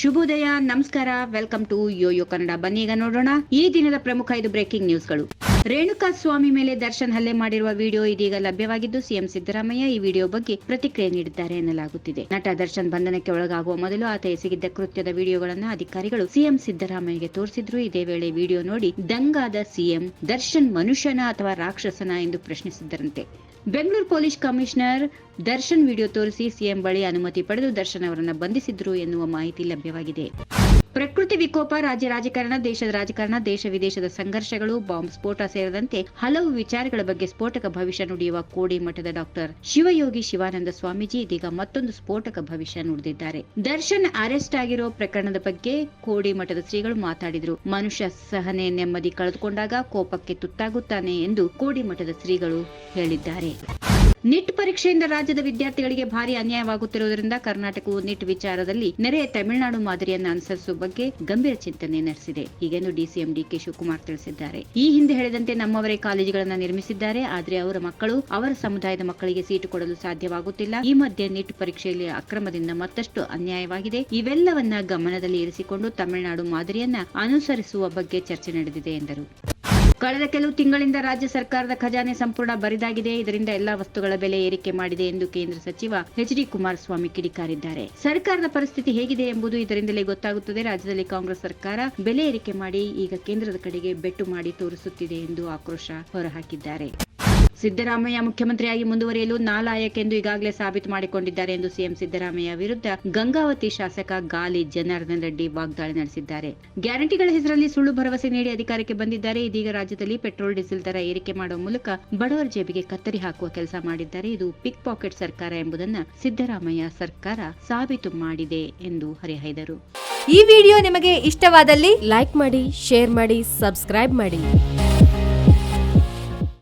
ಶುಭೋದಯ, ನಮಸ್ಕಾರ welcome to Yoyo Kannada ಬನ್ನಿ ಈಗ ನೋಡೋಣ ಈ ದಿನದ ಪ್ರಮುಖ ಐದು ಬ್ರೇಕಿಂಗ್ ನ್ಯೂಸ್ಗಳು ರೇಣುಕಾ ಸ್ವಾಮಿ ಮೇಲೆ ದರ್ಶನ್ ಹಲ್ಲೆ ಮಾಡಿರುವ ವಿಡಿಯೋ ಇದೀಗ ಲಭ್ಯವಾಗಿದ್ದು, ಸಿಎಂ ಸಿದ್ದರಾಮಯ್ಯ ಈ ವಿಡಿಯೋ ಬಗ್ಗೆ ಪ್ರತಿಕ್ರಿಯೆ ನೀಡಿದ್ದಾರೆ ಎನ್ನಲಾಗುತ್ತಿದೆ. ನಟ ದರ್ಶನ್ ಬಂಧನಕ್ಕೆ ಒಳಗಾಗುವ ಮೊದಲು ಆತ ಎಸಗಿದ್ದ ಕೃತ್ಯದ ವಿಡಿಯೋಗಳನ್ನು ಅಧಿಕಾರಿಗಳು ಸಿಎಂ ಸಿದ್ದರಾಮಯ್ಯಗೆ ತೋರಿಸಿದ್ರು. ಇದೇ ವೇಳೆ ವಿಡಿಯೋ ನೋಡಿ, ದಂಗಾದ ಸಿಎಂ ದರ್ಶನ್ ಮನುಷ್ಯನ ಅಥವಾ ರಾಕ್ಷಸನ ಎಂದು ಪ್ರಶ್ನಿಸಿದ್ದರಂತೆ. Bengaluru police commissioner Darshan video ತೋರಿಸಿ ಸಿಎಂ ಬಳಿ ಅನುಮತಿ ಪಡೆದು ದರ್ಶನ್ ಅವರನ್ನು ಬಂಧಿಸಿದ್ರು ಎನ್ನುವ ಮಾಹಿತಿ ಲಭ್ಯವಾಗಿದೆ. ಪ್ರಕೃತಿ ವಿಕೋಪ, ರಾಜ್ಯ ರಾಜಕಾರಣ, ದೇಶದ ರಾಜಕಾರಣ, ದೇಶ ವಿದೇಶದ ಸಂಘರ್ಷಗಳು, ಬಾಂಬ್ ಸ್ಫೋಟ ಸೇರಿದಂತೆ ಹಲವು ವಿಚಾರಗಳ ಬಗ್ಗೆ ಸ್ಫೋಟಕ ಭವಿಷ್ಯ ನುಡಿಯುವ ಕೋಡಿ ಮಠದ ಡಾಕ್ಟರ್ ಶಿವಯೋಗಿ ಶಿವಾನಂದ ಸ್ವಾಮೀಜಿ ಇದೀಗ ಮತ್ತೊಂದು ಸ್ಫೋಟಕ ಭವಿಷ್ಯ ನುಡಿದಿದ್ದಾರೆ. ದರ್ಶನ್ ಅರೆಸ್ಟ್ ಆಗಿರೋ ಪ್ರಕರಣದ ಬಗ್ಗೆ ಕೋಡಿ ಮಠದ ಶ್ರೀಗಳು ಮಾತಾಡಿದರು. ಮನುಷ್ಯ ಸಹನೆ, ನೆಮ್ಮದಿ ಕಳೆದುಕೊಂಡಾಗ ಕೋಪಕ್ಕೆ ತುತ್ತಾಗುತ್ತಾನೆ ಎಂದು ಕೋಡಿ ಮಠದ ಶ್ರೀಗಳು ಹೇಳಿದ್ದಾರೆ. ನಿಟ್ ಪರೀಕ್ಷೆಯಿಂದ ರಾಜ್ಯದ ವಿದ್ಯಾರ್ಥಿಗಳಿಗೆ ಭಾರಿ ಅನ್ಯಾಯವಾಗುತ್ತಿರುವುದರಿಂದ ಕರ್ನಾಟಕವು ನಿಟ್ ವಿಚಾರದಲ್ಲಿ ನೆರೆಯ ತಮಿಳುನಾಡು ಮಾದರಿಯನ್ನು ಅನುಸರಿಸುವ ಬಗ್ಗೆ ಗಂಭೀರ ಚಿಂತನೆ ನಡೆಸಿದೆ. ಹೀಗೆಂದು ಡಿಸಿಎಂ ಡಿಕೆ ಶಿವಕುಮಾರ್ ತಿಳಿಸಿದ್ದಾರೆ. ಈ ಹಿಂದೆ ಹೇಳಿದಂತೆ ನಮ್ಮವರೇ ಕಾಲೇಜುಗಳನ್ನು ನಿರ್ಮಿಸಿದ್ದಾರೆ. ಆದರೆ ಅವರ ಮಕ್ಕಳು ಅವರ ಸಮುದಾಯದ ಮಕ್ಕಳಿಗೆ ಸೀಟು ಕೊಡಲು ಸಾಧ್ಯವಾಗುತ್ತಿಲ್ಲ. ಈ ಮಧ್ಯೆ ನಿಟ್ ಪರೀಕ್ಷೆಯಲ್ಲಿ ಅಕ್ರಮದಿಂದ ಮತ್ತಷ್ಟು ಅನ್ಯಾಯವಾಗಿದೆ. ಇವೆಲ್ಲವನ್ನ ಗಮನದಲ್ಲಿ ಇರಿಸಿಕೊಂಡು ತಮಿಳುನಾಡು ಮಾದರಿಯನ್ನ ಅನುಸರಿಸುವ ಬಗ್ಗೆ ಚರ್ಚೆ ನಡೆದಿದೆ ಎಂದರು. ಕಳೆದ ಕೆಲವು ತಿಂಗಳಿಂದ ರಾಜ್ಯ ಸರ್ಕಾರದ ಖಜಾನೆ ಸಂಪೂರ್ಣ ಬರಿದಾಗಿದೆ. ಇದರಿಂದ ಎಲ್ಲಾ ವಸ್ತುಗಳ ಬೆಲೆ ಏರಿಕೆ ಮಾಡಿದೆ ಎಂದು ಕೇಂದ್ರ ಸಚಿವ ಎಚ್ ಡಿ ಕುಮಾರಸ್ವಾಮಿ ಕಿಡಿಕಾರಿದ್ದಾರೆ. ಸರ್ಕಾರದ ಪರಿಸ್ಥಿತಿ ಹೇಗಿದೆ ಎಂಬುದು ಇದರಿಂದಲೇ ಗೊತ್ತಾಗುತ್ತದೆ. ರಾಜ್ಯದಲ್ಲಿ ಕಾಂಗ್ರೆಸ್ ಸರ್ಕಾರ ಬೆಲೆ ಏರಿಕೆ ಮಾಡಿ ಈಗ ಕೇಂದ್ರದ ಕಡೆಗೆ ಬೆಟ್ಟು ಮಾಡಿ ತೋರಿಸುತ್ತಿದೆ ಎಂದು ಆಕ್ರೋಶ ಹೊರಹಾಕಿದ್ದಾರೆ. ಸಿದ್ದರಾಮಯ್ಯ ಮುಖ್ಯಮಂತ್ರಿಯಾಗಿ ಮುಂದುವರಿಯಲು ನಾಲಾಯಕ್ ಎಂದು ಈಗಾಗಲೇ ಸಾಬೀತು ಮಾಡಿಕೊಂಡಿದ್ದಾರೆ ಎಂದು ಸಿಎಂ ಸಿದ್ದರಾಮಯ್ಯ ವಿರುದ್ಧ ಗಂಗಾವತಿ ಶಾಸಕ ಗಾಲಿ ಜನಾರ್ದನ್ ರೆಡ್ಡಿ ವಾಗ್ದಾಳಿ ನಡೆಸಿದ್ದಾರೆ. ಗ್ಯಾರಂಟಿಗಳ ಹೆಸರಲ್ಲಿ ಸುಳ್ಳು ಭರವಸೆ ನೀಡಿ ಅಧಿಕಾರಕ್ಕೆ ಬಂದಿದ್ದಾರೆ. ಇದೀಗ ರಾಜ್ಯದಲ್ಲಿ ಪೆಟ್ರೋಲ್, ಡೀಸೆಲ್ ದರ ಏರಿಕೆ ಮಾಡುವ ಮೂಲಕ ಬಡವರ ಜೇಬಿಗೆ ಕತ್ತರಿ ಹಾಕುವ ಕೆಲಸ ಮಾಡಿದ್ದಾರೆ. ಇದು ಪಿಕ್ ಪಾಕೆಟ್ ಸರ್ಕಾರ ಎಂಬುದನ್ನ ಸಿದ್ದರಾಮಯ್ಯ ಸರ್ಕಾರ ಸಾಬೀತು ಮಾಡಿದೆ ಎಂದು ಹರಿಹಾಯ್ದರು. ಈ ವಿಡಿಯೋ ನಿಮಗೆ ಇಷ್ಟವಾದಲ್ಲಿ ಲೈಕ್ ಮಾಡಿ, ಶೇರ್ ಮಾಡಿ, ಸಬ್ಸ್ಕ್ರೈಬ್ ಮಾಡಿ.